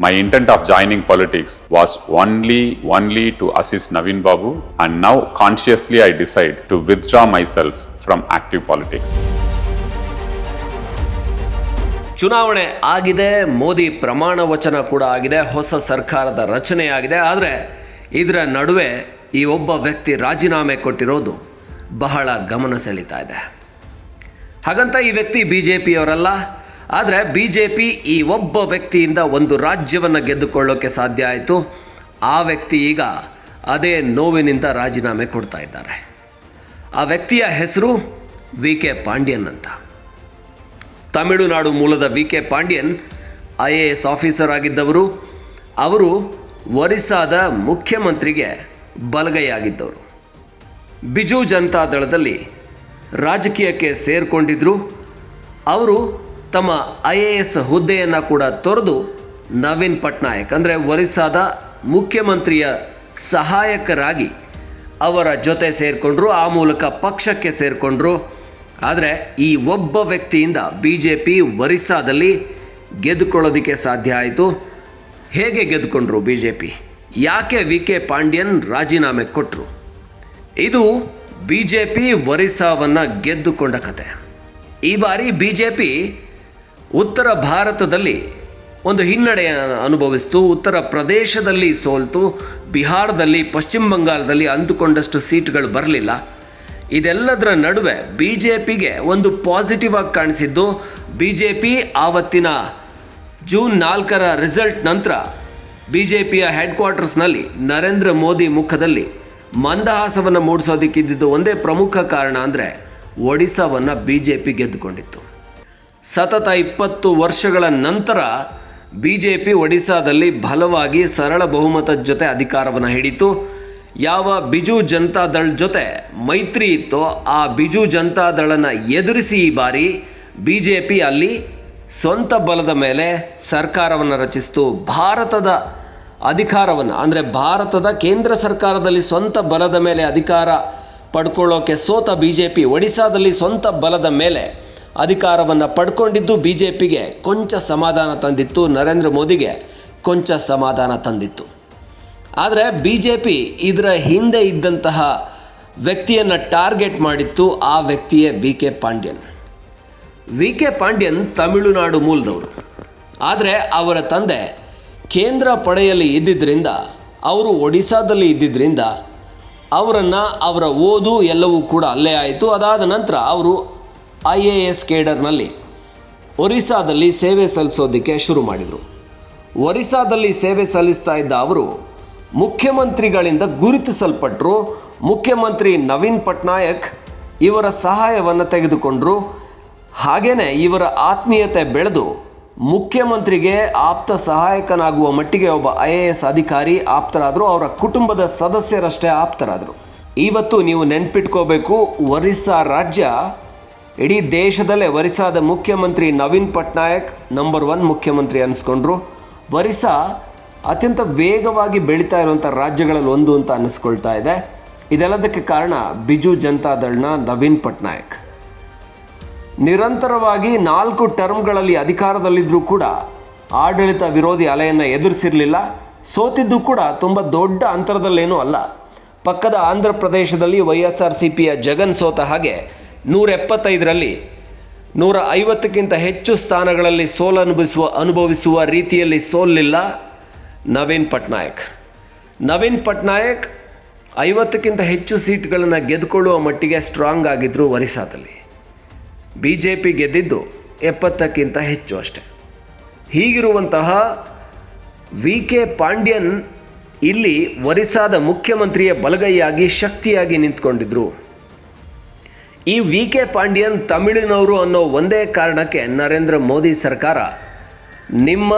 My intent of joining politics was only only to assist Navin Babu and now consciously I decide to withdraw myself from active politics. ಚುನಾವಣೆ ಆಗಿದೆ ಮೋದಿ ಪ್ರಮಾಣ ವಚನ ಕೂಡ ಆಗಿದೆ ಹೊಸ ಸರ್ಕಾರದ ರಚನೆ ಆಗಿದೆ ಆದರೆ ಇದರ ನಡುವೆ ಈ ಒಬ್ಬ ವ್ಯಕ್ತಿ ರಾಜೀನಾಮೆ ಕೊಟ್ಟಿರೋದು ಬಹಳ ಗಮನ ಸೆಳೀತಾ ಇದೆ ಹಾಗಂತ ಈ ವ್ಯಕ್ತಿ ಬಿ ಜೆ ಪಿಯವರಲ್ಲ ಆದರೆ ಬಿ ಜೆ ಪಿ ಈ ಒಬ್ಬ ವ್ಯಕ್ತಿಯಿಂದ ಒಂದು ರಾಜ್ಯವನ್ನು ಗೆದ್ದುಕೊಳ್ಳೋಕ್ಕೆ ಸಾಧ್ಯ ಆಯಿತು. ಆ ವ್ಯಕ್ತಿ ಈಗ ಅದೇ ನೋವಿನಿಂದ ರಾಜೀನಾಮೆ ಕೊಡ್ತಾ ಇದ್ದಾರೆ. ಆ ವ್ಯಕ್ತಿಯ ಹೆಸರು ವಿ ಕೆ ಪಾಂಡ್ಯನ್ ಅಂತ. ತಮಿಳುನಾಡು ಮೂಲದ V K Pandian I A S officer ಆಗಿದ್ದವರು. ಅವರು ಒರಿಸ್ಸಾದ ಮುಖ್ಯಮಂತ್ರಿಗೆ ಬಲಗೈಯಾಗಿದ್ದವರು. ಬಿಜು ಜನತಾ ದಳದಲ್ಲಿ ರಾಜಕೀಯಕ್ಕೆ ಸೇರಿಕೊಂಡಿದ್ದರು ಅವರು ತಮ್ಮ ಐ ಎ ಎಸ್ ಹುದ್ದೆಯನ್ನು ಕೂಡ ತೊರೆದು ನವೀನ್ ಪಟ್ನಾಯಕ್, ಅಂದರೆ ಒರಿಸ್ಸಾದ ಮುಖ್ಯಮಂತ್ರಿಯ ಸಹಾಯಕರಾಗಿ ಅವರ ಜೊತೆ ಸೇರಿಕೊಂಡ್ರು, ಆ ಮೂಲಕ ಪಕ್ಷಕ್ಕೆ ಸೇರಿಕೊಂಡ್ರು. ಆದರೆ ಈ ಒಬ್ಬ ವ್ಯಕ್ತಿಯಿಂದ ಬಿ ಜೆ ಪಿ ಒರಿಸ್ಸಾದಲ್ಲಿ ಗೆದ್ದುಕೊಳ್ಳೋದಕ್ಕೆ ಸಾಧ್ಯ ಆಯಿತು. ಹೇಗೆ ಗೆದ್ದುಕೊಂಡ್ರು ಬಿ ಜೆ ಪಿ ಯಾಕೆ ವಿ ಕೆ ಪಾಂಡ್ಯನ್ ರಾಜೀನಾಮೆ ಕೊಟ್ಟರು ಇದು ಬಿ ಜೆ ಪಿ ಒರಿಸ್ಸಾವನ್ನು ಗೆದ್ದುಕೊಂಡ ಕತೆ. ಈ ಬಾರಿ ಬಿ ಜೆ ಪಿ ಉತ್ತರ ಭಾರತದಲ್ಲಿ ಒಂದು ಹಿನ್ನಡೆಯನ್ನು ಅನುಭವಿಸಿತು, ಉತ್ತರ ಪ್ರದೇಶದಲ್ಲಿ ಸೋಲ್ತು, ಬಿಹಾರದಲ್ಲಿ, ಪಶ್ಚಿಮ ಬಂಗಾಳದಲ್ಲಿ ಅಂದುಕೊಂಡಷ್ಟು ಸೀಟ್ಗಳು ಬರಲಿಲ್ಲ. ಇದೆಲ್ಲದರ ನಡುವೆ ಬಿ ಜೆ ಪಿಗೆ ಒಂದು ಪಾಸಿಟಿವ್ ಆಗಿ ಕಾಣಿಸಿದ್ದು ಬಿ ಜೆ ಪಿ ಆವತ್ತಿನ ಜೂನ್ ನಾಲ್ಕರ ರಿಸಲ್ಟ್ ನಂತರ ಬಿ ಜೆ ಪಿಯ ಹೆಡ್ ಕ್ವಾರ್ಟರ್ಸ್ನಲ್ಲಿ ನರೇಂದ್ರ ಮೋದಿ ಮುಖದಲ್ಲಿ ಮಂದಹಾಸವನ್ನು ಮೂಡಿಸೋದಕ್ಕಿದ್ದಿದ್ದು ಒಂದೇ ಪ್ರಮುಖ ಕಾರಣ ಅಂದರೆ ಒಡಿಸ್ಸಾವನ್ನು ಬಿ ಜೆ ಪಿ ಗೆದ್ದುಕೊಂಡಿತ್ತು. ಸತತ ಇಪ್ಪತ್ತು ವರ್ಷಗಳ ನಂತರ ಬಿ ಜೆ ಪಿ ಒಡಿಸಾದಲ್ಲಿ ಬಲವಾಗಿ ಸರಳ ಬಹುಮತದ ಜೊತೆ ಅಧಿಕಾರವನ್ನು ಹಿಡಿತು ಯಾವ ಬಿಜು ಜನತಾದಳ್ ಜೊತೆ ಮೈತ್ರಿ ಇತ್ತೋ ಆ ಬಿಜು ಜನತಾದಳನ್ನು ಎದುರಿಸಿ ಈ ಬಾರಿ ಬಿ ಜೆ ಪಿ ಅಲ್ಲಿ ಸ್ವಂತ ಬಲದ ಮೇಲೆ ಸರ್ಕಾರವನ್ನು ರಚಿಸಿತು. ಭಾರತದ ಅಧಿಕಾರವನ್ನು, ಅಂದರೆ ಭಾರತದ ಕೇಂದ್ರ ಸರ್ಕಾರದಲ್ಲಿ ಸ್ವಂತ ಬಲದ ಮೇಲೆ ಅಧಿಕಾರ ಪಡ್ಕೊಳ್ಳೋಕೆ ಸೋತ ಬಿ ಜೆ ಪಿ ಒಡಿಸಾದಲ್ಲಿ ಸ್ವಂತ ಬಲದ ಮೇಲೆ ಅಧಿಕಾರವನ್ನು ಪಡ್ಕೊಂಡಿದ್ದು ಬಿ ಜೆ ಪಿಗೆ ಕೊಂಚ ಸಮಾಧಾನ ತಂದಿತ್ತು ನರೇಂದ್ರ ಮೋದಿಗೆ ಕೊಂಚ ಸಮಾಧಾನ ತಂದಿತ್ತು. ಆದರೆ ಬಿ ಜೆ ಪಿ ಇದರ ಹಿಂದೆ ಇದ್ದಂತಹ ವ್ಯಕ್ತಿಯನ್ನು ಟಾರ್ಗೆಟ್ ಮಾಡಿತ್ತು ಆ ವ್ಯಕ್ತಿಯೇ V K Pandian. V K Pandian Tamil Nadu ಮೂಲದವರು. ಆದರೆ ಅವರ ತಂದೆ ಕೇಂದ್ರ ಪಡೆಯಲ್ಲಿ ಇದ್ದಿದ್ದರಿಂದ ಅವರು ಒಡಿಸಾದಲ್ಲಿ ಇದ್ದಿದ್ದರಿಂದ ಅವರನ್ನು ಅವರ ಓದು ಎಲ್ಲವೂ ಕೂಡ ಅಲ್ಲೇ ಆಯಿತು. ಅದಾದ ನಂತರ ಅವರು ಐ ಎ ಎಸ್ ಕೇಡರ್ನಲ್ಲಿ ಒರಿಸ್ಸಾದಲ್ಲಿ ಸೇವೆ ಸಲ್ಲಿಸೋದಕ್ಕೆ ಶುರು ಮಾಡಿದರು. ಒರಿಸ್ಸಾದಲ್ಲಿ ಸೇವೆ ಸಲ್ಲಿಸ್ತಾ ಇದ್ದ ಅವರು ಮುಖ್ಯಮಂತ್ರಿಗಳಿಂದ ಗುರುತಿಸಲ್ಪಟ್ಟರು ಮುಖ್ಯಮಂತ್ರಿ ನವೀನ್ ಪಟ್ನಾಯಕ್ ಇವರ ಸಹಾಯವನ್ನು ತೆಗೆದುಕೊಂಡರು. ಹಾಗೆಯೇ ಇವರ ಆತ್ಮೀಯತೆ ಬೆಳೆದು ಮುಖ್ಯಮಂತ್ರಿಗೆ ಆಪ್ತ ಸಹಾಯಕನಾಗುವ ಮಟ್ಟಿಗೆ ಒಬ್ಬ ಐ ಎ ಎಸ್ ಅಧಿಕಾರಿ ಆಪ್ತರಾದರು, ಅವರ ಕುಟುಂಬದ ಸದಸ್ಯರಷ್ಟೇ ಆಪ್ತರಾದರು. ಇವತ್ತು ನೀವು ನೆನ್ಪಿಟ್ಕೋಬೇಕು, ಒರಿಸ್ಸಾ ರಾಜ್ಯ ಇಡೀ ದೇಶದಲ್ಲೇ ವರಿಸಾದ ಮುಖ್ಯಮಂತ್ರಿ ನವೀನ್ ಪಟ್ನಾಯಕ್ ನಂಬರ್ ಒನ್ ಮುಖ್ಯಮಂತ್ರಿ ಅನಿಸ್ಕೊಂಡ್ರು. ವರಿಸಾ ಅತ್ಯಂತ ವೇಗವಾಗಿ ಬೆಳೀತಾ ಇರುವಂಥ ರಾಜ್ಯಗಳಲ್ಲಿ ಒಂದು ಅಂತ ಅನ್ನಿಸ್ಕೊಳ್ತಾ ಇದೆ. ಇದೆಲ್ಲದಕ್ಕೆ ಕಾರಣ ಬಿಜು ಜನತಾದಳ್ನ ನವೀನ್ ಪಟ್ನಾಯಕ್. ನಿರಂತರವಾಗಿ ನಾಲ್ಕು ಟರ್ಮ್ಗಳಲ್ಲಿ ಅಧಿಕಾರದಲ್ಲಿದ್ದರೂ ಕೂಡ ಆಡಳಿತ ವಿರೋಧಿ ಅಲೆಯನ್ನು ಎದುರಿಸಿರಲಿಲ್ಲ. ಸೋತಿದ್ದು ಕೂಡ ತುಂಬ ದೊಡ್ಡ ಅಂತರದಲ್ಲೇನೂ ಅಲ್ಲ. ಪಕ್ಕದ ಆಂಧ್ರ ಪ್ರದೇಶದಲ್ಲಿ ವೈ ಸಿ ಪಿಯ ಜಗನ್ ಸೋತ ಹಾಗೆ ನೂರ ಎಪ್ಪತ್ತೈದರಲ್ಲಿ ನೂರ ಐವತ್ತಕ್ಕಿಂತ ಹೆಚ್ಚು ಸ್ಥಾನಗಳಲ್ಲಿ ಸೋಲನುಭವಿಸುವ ಅನುಭವಿಸುವ ರೀತಿಯಲ್ಲಿ ಸೋಲಿಲ್ಲ ನವೀನ್ ಪಟ್ನಾಯಕ್. ನವೀನ್ ಪಟ್ನಾಯಕ್ ಐವತ್ತಕ್ಕಿಂತ ಹೆಚ್ಚು ಸೀಟ್ಗಳನ್ನು ಗೆದ್ದುಕೊಳ್ಳುವ ಮಟ್ಟಿಗೆ ಸ್ಟ್ರಾಂಗ್ ಆಗಿದ್ದರು ಒರಿಸ್ಸಾದಲ್ಲಿ. ಬಿ ಜೆ ಪಿ ಗೆದ್ದಿದ್ದು ಎಪ್ಪತ್ತಕ್ಕಿಂತ ಹೆಚ್ಚು ಅಷ್ಟೆ. ಹೀಗಿರುವಂತಹ ವಿ ಕೆ ಪಾಂಡ್ಯನ್ ಇಲ್ಲಿ ಒರಿಸ್ಸಾದ ಮುಖ್ಯಮಂತ್ರಿಯ ಬಲಗೈಯಾಗಿ ಶಕ್ತಿಯಾಗಿ ನಿಂತ್ಕೊಂಡಿದ್ರು. ಈ ವಿ ಕೆ ಪಾಂಡ್ಯನ್ ತಮಿಳಿನವರು ಅನ್ನೋ ಒಂದೇ ಕಾರಣಕ್ಕೆ ನರೇಂದ್ರ ಮೋದಿ ಸರ್ಕಾರ, ನಿಮ್ಮ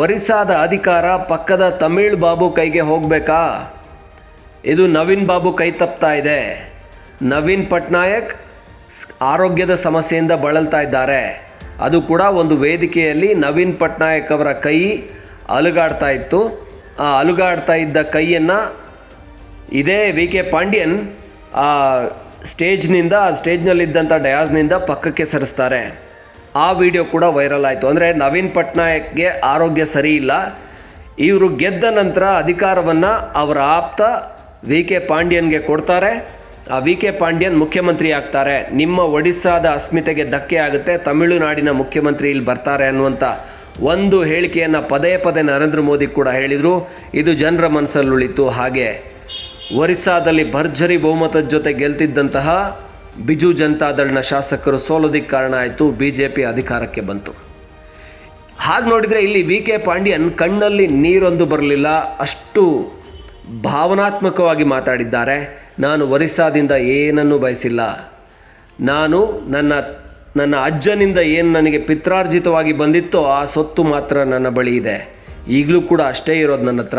ಒರಿಸ್ಸಾದ ಅಧಿಕಾರ ಪಕ್ಕದ ತಮಿಳ್ ಬಾಬು ಕೈಗೆ ಹೋಗಬೇಕಾ? ಇದು ನವೀನ್ ಬಾಬು ಕೈ ತಪ್ತಾ ಇದೆ. ನವೀನ್ ಪಟ್ನಾಯಕ್ ಆರೋಗ್ಯದ ಸಮಸ್ಯೆಯಿಂದ ಬಳಲ್ತಾ ಇದ್ದಾರೆ. ಅದು ಕೂಡ ಒಂದು ವೇದಿಕೆಯಲ್ಲಿ ನವೀನ್ ಪಟ್ನಾಯಕ್ ಅವರ ಕೈ ಅಲುಗಾಡ್ತಾ ಇತ್ತು. ಆ ಅಲುಗಾಡ್ತಾ ಇದ್ದ ಕೈಯನ್ನು ಇದೇ ವಿ ಕೆ ಪಾಂಡ್ಯನ್ ಸ್ಟೇಜ್ನಿಂದ ಆ ಸ್ಟೇಜ್ನಲ್ಲಿದ್ದಂಥ ಡಯಾಸ್ನಿಂದ ಪಕ್ಕಕ್ಕೆ ಸರಿಸ್ತಾರೆ. ಆ ವಿಡಿಯೋ ಕೂಡ ವೈರಲ್ ಆಯಿತು. ಅಂದರೆ ನವೀನ್ ಪಟ್ನಾಯಕ್ಗೆ ಆರೋಗ್ಯ ಸರಿ ಇಲ್ಲ. ಇವರು ಗೆದ್ದ ನಂತರ ಅಧಿಕಾರವನ್ನು ಅವರ ಆಪ್ತ ವಿ ಕೆ ಪಾಂಡ್ಯನ್ಗೆ ಕೊಡ್ತಾರೆ. ಆ ವಿ ಕೆ ಪಾಂಡ್ಯನ್ ಮುಖ್ಯಮಂತ್ರಿ ಆಗ್ತಾರೆ. ನಿಮ್ಮ ಒಡಿಸ್ಸಾದ ಅಸ್ಮಿತೆಗೆ ಧಕ್ಕೆ ಆಗುತ್ತೆ. ತಮಿಳುನಾಡಿನ ಮುಖ್ಯಮಂತ್ರಿ ಇಲ್ಲಿ ಬರ್ತಾರೆ ಅನ್ನುವಂಥ ಒಂದು ಹೇಳಿಕೆಯನ್ನು ಪದೇ ಪದೇ ನರೇಂದ್ರ ಮೋದಿ ಕೂಡ ಹೇಳಿದರು. ಇದು ಜನರ ಮನಸ್ಸಲ್ಲಿ ಉಳಿತು ಹಾಗೆ ಒರಿಸ್ಸಾದಲ್ಲಿ ಭರ್ಜರಿ ಬಹುಮತದ ಜೊತೆ ಗೆಲ್ತಿದ್ದಂತಹ ಬಿಜು ಜನತಾದಳ್ನ ಶಾಸಕರು ಸೋಲೋದಿಕ್ಕೆ ಕಾರಣ ಆಯಿತು ಬಿ ಜೆ ಪಿ ಅಧಿಕಾರಕ್ಕೆ ಬಂತು. ಹಾಗೆ ನೋಡಿದರೆ ಇಲ್ಲಿ ವಿ ಕೆ ಪಾಂಡ್ಯನ್ ಕಣ್ಣಲ್ಲಿ ನೀರೊಂದು ಬರಲಿಲ್ಲ, ಅಷ್ಟು ಭಾವನಾತ್ಮಕವಾಗಿ ಮಾತಾಡಿದ್ದಾರೆ. ನಾನು ಒರಿಸ್ಸಾದಿಂದ ಏನನ್ನೂ ಬಯಸಿಲ್ಲ. ನಾನು ನನ್ನ ನನ್ನ ಅಜ್ಜನಿಂದ ಏನು ನನಗೆ ಪಿತ್ರಾರ್ಜಿತವಾಗಿ ಬಂದಿತ್ತೋ ಆ ಸೊತ್ತು ಮಾತ್ರ ನನ್ನ ಬಳಿ ಇದೆ. ಈಗಲೂ ಕೂಡ ಅಷ್ಟೇ ಇರೋದು ನನ್ನ ಹತ್ರ.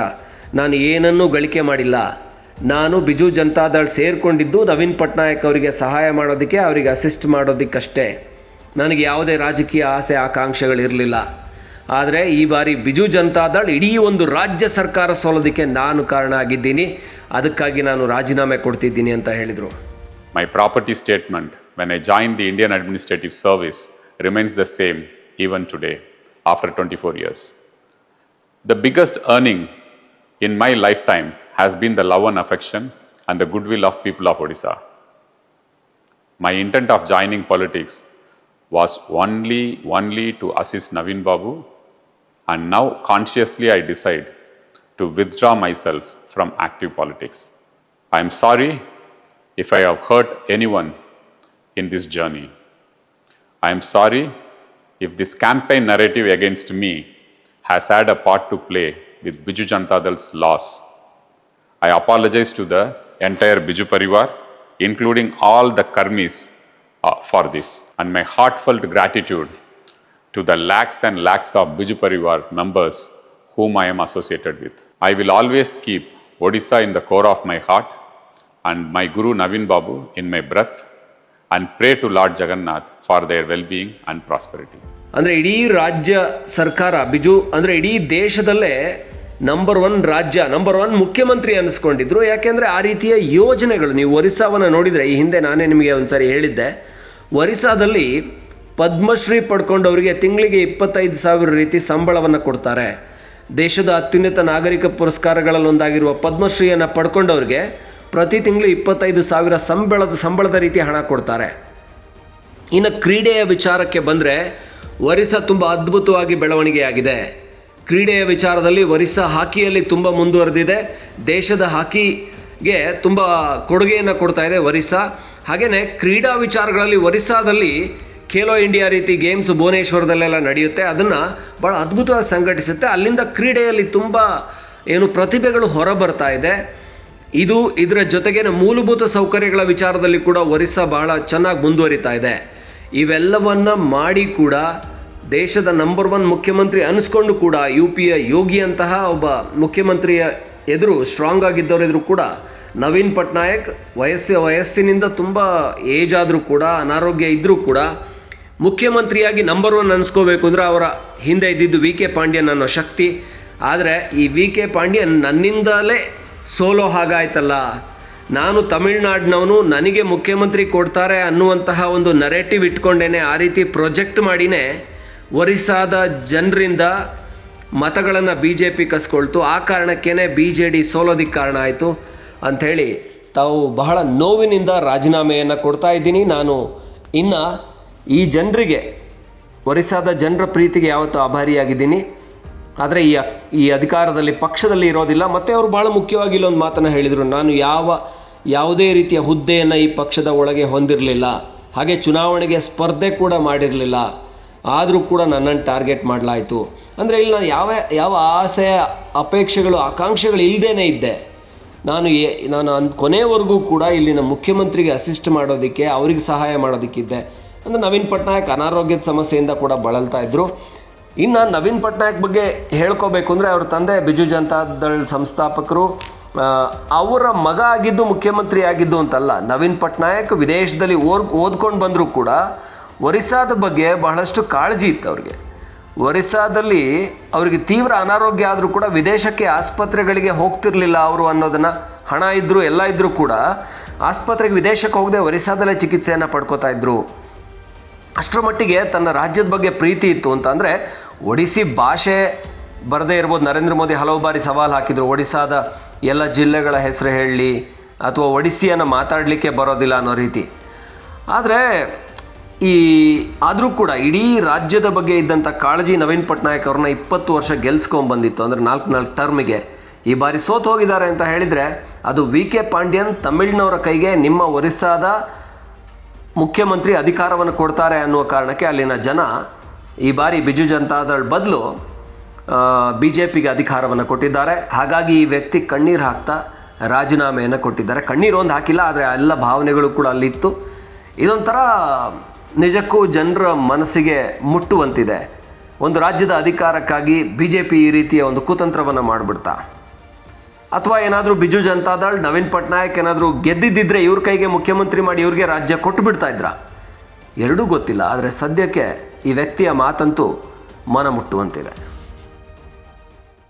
ನಾನು ಏನನ್ನೂ ಗಳಿಕೆ ಮಾಡಿಲ್ಲ. ನಾನು ಬಿಜು ಜನತಾದಳ್ ಸೇರಿಕೊಂಡಿದ್ದು ನವೀನ್ ಪಟ್ನಾಯಕ್ ಅವರಿಗೆ ಸಹಾಯ ಮಾಡೋದಕ್ಕೆ ಅವರಿಗೆ ಅಸಿಸ್ಟ್ ಮಾಡೋದಕ್ಕಷ್ಟೇ. ನನಗೆ ಯಾವುದೇ ರಾಜಕೀಯ ಆಸೆ ಆಕಾಂಕ್ಷೆಗಳಿರಲಿಲ್ಲ. ಆದರೆ ಈ ಬಾರಿ ಬಿಜು ಜನತಾದಳ್ ಇಡೀ ಒಂದು ರಾಜ್ಯ ಸರ್ಕಾರ ಸೋಲೋದಕ್ಕೆ ನಾನು ಕಾರಣ ಆಗಿದ್ದೀನಿ. ಅದಕ್ಕಾಗಿ ನಾನು ರಾಜೀನಾಮೆ ಕೊಡ್ತಿದ್ದೀನಿ ಅಂತ ಹೇಳಿದರು. My property statement when I joined the Indian Administrative Service remains the same even today, after 24 years. The biggest earning in my lifetime has been the love and affection and the goodwill of people of Odisha. My intent of joining politics was only, only to assist Navin Babu, and now consciously I decide to withdraw myself from active politics. I am sorry if I have hurt anyone in this journey. I am sorry if this campaign narrative against me has had a part to play with Biju Janata loss. I apologize to the entire Biju Parivar, including all the karmis, uh, for this, and my heartfelt gratitude to the lakhs and lakhs of Biju Parivar members whom I am associated with. I will always keep Odisha in the core of my heart and my Guru Navin Babu in my breath and pray to Lord Jagannath for their well being and prosperity. ಅಂದರೆ ಇಡೀ ರಾಜ್ಯ ಸರ್ಕಾರ ಬಿಜು ಅಂದರೆ ಇಡೀ ದೇಶದಲ್ಲೇ number one ರಾಜ್ಯ number one ಮುಖ್ಯಮಂತ್ರಿ ಅನ್ನಿಸ್ಕೊಂಡಿದ್ರು ಯಾಕೆಂದರೆ ಆ ರೀತಿಯ ಯೋಜನೆಗಳು, ನೀವು ಒರಿಸ್ಸಾವನ್ನು ನೋಡಿದರೆ, ಈ ಹಿಂದೆ ನಾನೇ ನಿಮಗೆ ಒಂದ್ಸರಿ ಹೇಳಿದ್ದೆ. ಒರಿಸ್ಸಾದಲ್ಲಿ ಪದ್ಮಶ್ರೀ ಪಡ್ಕೊಂಡವರಿಗೆ ತಿಂಗಳಿಗೆ ಇಪ್ಪತ್ತೈದು ಸಾವಿರ ರೀತಿ ಸಂಬಳವನ್ನು ಕೊಡ್ತಾರೆ. ದೇಶದ ಅತ್ಯುನ್ನತ ನಾಗರಿಕ ಪುರಸ್ಕಾರಗಳಲ್ಲಿ ಒಂದಾಗಿರುವ ಪದ್ಮಶ್ರೀಯನ್ನು ಪಡ್ಕೊಂಡವ್ರಿಗೆ ಪ್ರತಿ ತಿಂಗಳು ಇಪ್ಪತ್ತೈದು ಸಾವಿರ ಸಂಬಳದ ಸಂಬಳದ ರೀತಿ ಹಣ ಕೊಡ್ತಾರೆ. ಇನ್ನು ಕ್ರೀಡೆಯ ವಿಚಾರಕ್ಕೆ ಬಂದರೆ, ಒರಿಸ್ಸಾ ತುಂಬ ಅದ್ಭುತವಾಗಿ ಬೆಳವಣಿಗೆಯಾಗಿದೆ. ಕ್ರೀಡೆಯ ವಿಚಾರದಲ್ಲಿ ಒರಿಸ್ಸಾ ಹಾಕಿಯಲ್ಲಿ ತುಂಬ ಮುಂದುವರೆದಿದೆ. ದೇಶದ ಹಾಕಿಗೆ ತುಂಬ ಕೊಡುಗೆಯನ್ನು ಕೊಡ್ತಾ ಇದೆ ಒರಿಸ್ಸಾ. ಹಾಗೆಯೇ ಕ್ರೀಡಾ ವಿಚಾರಗಳಲ್ಲಿ ಒರಿಸ್ಸಾದಲ್ಲಿ ಖೇಲೋ ಇಂಡಿಯಾ ರೀತಿ ಗೇಮ್ಸ್ ಭುವನೇಶ್ವರದಲ್ಲೆಲ್ಲ ನಡೆಯುತ್ತೆ. ಅದನ್ನು ಭಾಳ ಅದ್ಭುತವಾಗಿ ಸಂಘಟಿಸುತ್ತೆ. ಅಲ್ಲಿಂದ ಕ್ರೀಡೆಯಲ್ಲಿ ತುಂಬ ಏನು ಪ್ರತಿಭೆಗಳು ಹೊರಬರ್ತಾ ಇದೆ. ಇದು ಇದರ ಜೊತೆಗೆ ಮೂಲಭೂತ ಸೌಕರ್ಯಗಳ ವಿಚಾರದಲ್ಲಿ ಕೂಡ ಒರಿಸ್ಸಾ ಬಹಳ ಚೆನ್ನಾಗಿ ಮುಂದುವರಿತಾ ಇದೆ. ಇವೆಲ್ಲವನ್ನು ಮಾಡಿ ಕೂಡ ದೇಶದ ನಂಬರ್ ಒನ್ ಮುಖ್ಯಮಂತ್ರಿ ಅನಿಸ್ಕೊಂಡು ಕೂಡ ಯು ಪಿಯ ಯೋಗಿ ಅಂತಹ ಒಬ್ಬ ಮುಖ್ಯಮಂತ್ರಿಯ ಎದುರು ಸ್ಟ್ರಾಂಗ್ ಆಗಿದ್ದವ್ರ ಎದುರು ಕೂಡ ನವೀನ್ ಪಟ್ನಾಯಕ್ ವಯಸ್ಸ ವಯಸ್ಸಿನಿಂದ ತುಂಬ ಏಜ್ ಆದರೂ ಕೂಡ ಅನಾರೋಗ್ಯ ಇದ್ದರೂ ಕೂಡ ಮುಖ್ಯಮಂತ್ರಿಯಾಗಿ ನಂಬರ್ ಒನ್ ಅನಿಸ್ಕೋಬೇಕು ಅಂದರೆ ಅವರ ಹಿಂದೆ ಇದ್ದಿದ್ದು ವಿ ಕೆ ಪಾಂಡ್ಯನ್ ಅನ್ನೋ ಶಕ್ತಿ. ಆದರೆ ಈ ವಿ ಕೆ ಪಾಂಡ್ಯನ್ ನನ್ನಿಂದಲೇ ಸೋಲೋ ಹಾಗಾಯ್ತಲ್ಲ. ನಾನು ತಮಿಳ್ನಾಡಿನವನು, ನನಗೆ ಮುಖ್ಯಮಂತ್ರಿ ಕೊಡ್ತಾರೆ ಅನ್ನುವಂತಹ ಒಂದು ನರೇಟಿವ್ ಇಟ್ಕೊಂಡೇನೆ ಆ ರೀತಿ ಪ್ರೊಜೆಕ್ಟ್ ಮಾಡಿನೇ ಒರಿಸ್ಸಾದ ಜನರಿಂದ ಮತಗಳನ್ನು ಬಿ ಜೆ ಪಿ ಕಸ್ಕೊಳ್ತು. ಆ ಕಾರಣಕ್ಕೇ ಬಿ ಜೆ ಡಿ ಸೋಲೋದಿಕ್ಕೆ ಕಾರಣ ಆಯಿತು ಅಂಥೇಳಿ ತಾವು ಬಹಳ ನೋವಿನಿಂದ ರಾಜೀನಾಮೆಯನ್ನು ಕೊಡ್ತಾ ಇದ್ದೀನಿ. ನಾನು ಇನ್ನು ಈ ಜನರಿಗೆ, ಒರಿಸ್ಸಾದ ಜನರ ಪ್ರೀತಿಗೆ ಯಾವತ್ತೂ ಆಭಾರಿಯಾಗಿದ್ದೀನಿ. ಆದರೆ ಈ ಈ ಅಧಿಕಾರದಲ್ಲಿ, ಪಕ್ಷದಲ್ಲಿ ಇರೋದಿಲ್ಲ. ಮತ್ತು ಅವರು ಭಾಳ ಮುಖ್ಯವಾಗಿ ಇಲ್ಲೊಂದು ಮಾತನ್ನು ಹೇಳಿದರು. ನಾನು ಯಾವ, ಯಾವುದೇ ರೀತಿಯ ಹುದ್ದೆಯನ್ನು ಈ ಪಕ್ಷದ ಒಳಗೆ ಹೊಂದಿರಲಿಲ್ಲ. ಹಾಗೆ ಚುನಾವಣೆಗೆ ಸ್ಪರ್ಧೆ ಕೂಡ ಮಾಡಿರಲಿಲ್ಲ. ಆದರೂ ಕೂಡ ನನ್ನನ್ನು ಟಾರ್ಗೆಟ್ ಮಾಡಲಾಯಿತು. ಅಂದರೆ ಇಲ್ಲಿ ನಾನು ಯಾವ ಯಾವ ಆಸೆ ಅಪೇಕ್ಷೆಗಳು, ಆಕಾಂಕ್ಷೆಗಳು ಇಲ್ಲದೇ ಇದ್ದೆ. ನಾನು ಎ, ನಾನು ಅಂದ್ ಕೊನೆವರೆಗೂ ಕೂಡ ಇಲ್ಲಿನ ಮುಖ್ಯಮಂತ್ರಿಗೆ ಅಸಿಸ್ಟ್ ಮಾಡೋದಕ್ಕೆ, ಅವ್ರಿಗೆ ಸಹಾಯ ಮಾಡೋದಕ್ಕಿದ್ದೆ. ಅಂದರೆ ನವೀನ್ ಪಟ್ನಾಯಕ್ ಅನಾರೋಗ್ಯದ ಸಮಸ್ಯೆಯಿಂದ ಕೂಡ ಬಳಲ್ತಾ ಇದ್ದರು ಇನ್ನು ನವೀನ್ ಪಟ್ನಾಯಕ್ ಬಗ್ಗೆ ಹೇಳ್ಕೋಬೇಕು ಅಂದರೆ ಅವ್ರ ತಂದೆ ಬಿಜು ಜನತಾದಳ್ ಸಂಸ್ಥಾಪಕರು ಅವರ ಮಗ ಆಗಿದ್ದು ಮುಖ್ಯಮಂತ್ರಿ ಆಗಿದ್ದು ಅಂತಲ್ಲ, ನವೀನ್ ಪಟ್ನಾಯಕ್ ವಿದೇಶದಲ್ಲಿ ಓದ್ ಓದ್ಕೊಂಡು ಬಂದರೂ ಕೂಡ ಒರಿಸ್ಸಾದ ಬಗ್ಗೆ ಬಹಳಷ್ಟು ಕಾಳಜಿ ಇತ್ತು ಅವ್ರಿಗೆ. ಒರಿಸ್ಸಾದಲ್ಲಿ ಅವರಿಗೆ ತೀವ್ರ ಅನಾರೋಗ್ಯ ಆದರೂ ಕೂಡ ವಿದೇಶಕ್ಕೆ ಆಸ್ಪತ್ರೆಗಳಿಗೆ ಹೋಗ್ತಿರ್ಲಿಲ್ಲ ಅವರು ಅನ್ನೋದನ್ನು ಹಣ ಇದ್ದರೂ ಎಲ್ಲ ಇದ್ದರೂ ಕೂಡ ಆಸ್ಪತ್ರೆಗೆ ವಿದೇಶಕ್ಕೆ ಹೋಗದೆ ಒರಿಸ್ಸಾದಲ್ಲೇ ಚಿಕಿತ್ಸೆಯನ್ನು ಪಡ್ಕೋತಾ ಇದ್ರು. ಅಷ್ಟರ ಮಟ್ಟಿಗೆ ತನ್ನ ರಾಜ್ಯದ ಬಗ್ಗೆ ಪ್ರೀತಿ ಇತ್ತು ಅಂತ ಅಂದರೆ ಒಡಿಸ್ಸಿ ಭಾಷೆ ಬರದೇ ಇರ್ಬೋದು. ನರೇಂದ್ರ ಮೋದಿ ಹಲವು ಬಾರಿ ಸವಾಲು ಹಾಕಿದರು, ಒಡಿಸ್ಸಾದ ಎಲ್ಲ ಜಿಲ್ಲೆಗಳ ಹೆಸರು ಹೇಳಿ, ಅಥವಾ ಒಡಿಸ್ಸಿಯನ್ನು ಮಾತಾಡಲಿಕ್ಕೆ ಬರೋದಿಲ್ಲ ಅನ್ನೋ ರೀತಿ. ಆದರೆ ಈ ಆದರೂ ಕೂಡ ಇಡೀ ರಾಜ್ಯದ ಬಗ್ಗೆ ಇದ್ದಂಥ ಕಾಳಜಿ ನವೀನ್ ಪಟ್ನಾಯಕ್ ಅವ್ರನ್ನ ಇಪ್ಪತ್ತು ವರ್ಷ ಗೆಲ್ಸ್ಕೊಂಬಂದಿತ್ತು. ಅಂದರೆ ನಾಲ್ಕು ನಾಲ್ಕು ಟರ್ಮಿಗೆ ಈ ಬಾರಿ ಸೋತು ಹೋಗಿದ್ದಾರೆ ಅಂತ ಹೇಳಿದರೆ ಅದು ವಿ ಕೆ ಪಾಂಡ್ಯನ್ ತಮಿಳ್ನವರ ಕೈಗೆ ನಿಮ್ಮ ಒರಿಸ್ಸಾದ ಮುಖ್ಯಮಂತ್ರಿ ಅಧಿಕಾರವನ್ನು ಕೊಡ್ತಾರೆ ಅನ್ನುವ ಕಾರಣಕ್ಕೆ ಅಲ್ಲಿನ ಜನ ಈ ಬಾರಿ ಬಿಜು ಜನತಾದಳ ಬದಲು ಬಿ ಜೆ ಪಿಗೆ ಅಧಿಕಾರವನ್ನು ಕೊಟ್ಟಿದ್ದಾರೆ. ಹಾಗಾಗಿ ಈ ವ್ಯಕ್ತಿ ಕಣ್ಣೀರು ಹಾಕ್ತಾ ರಾಜೀನಾಮೆಯನ್ನು ಕೊಟ್ಟಿದ್ದಾರೆ. ಕಣ್ಣೀರು ಒಂದು ಹಾಕಿಲ್ಲ, ಆದರೆ ಎಲ್ಲ ಭಾವನೆಗಳು ಕೂಡ ಅಲ್ಲಿತ್ತು. ಇದೊಂಥರ ನಿಜಕ್ಕೂ ಜನರ ಮನಸ್ಸಿಗೆ ಮುಟ್ಟುವಂತಿದೆ. ಒಂದು ರಾಜ್ಯದ ಅಧಿಕಾರಕ್ಕಾಗಿ ಬಿ ಜೆ ಪಿ ಈ ರೀತಿಯ ಒಂದು ಕುತಂತ್ರವನ್ನು ಮಾಡಿಬಿಡ್ತಾ. ಅಥವಾ ಏನಾದರೂ ಬಿಜು ಜನತಾದಳ್ ನವೀನ್ ಪಟ್ನಾಯಕ್ ಏನಾದರೂ ಗೆದ್ದಿದ್ದಿದ್ರೆ ಇವ್ರ ಕೈಗೆ ಮುಖ್ಯಮಂತ್ರಿ ಮಾಡಿ ಇವ್ರಿಗೆ ರಾಜ್ಯ ಕೊಟ್ಟು ಬಿಡ್ತಾ ಇದ್ರ? ಎರಡೂ ಗೊತ್ತಿಲ್ಲ, ಆದರೆ ಸದ್ಯಕ್ಕೆ ಈ ವ್ಯಕ್ತಿಯ ಮಾತಂತೂ ಮನ ಮುಟ್ಟುವಂತಿದೆ.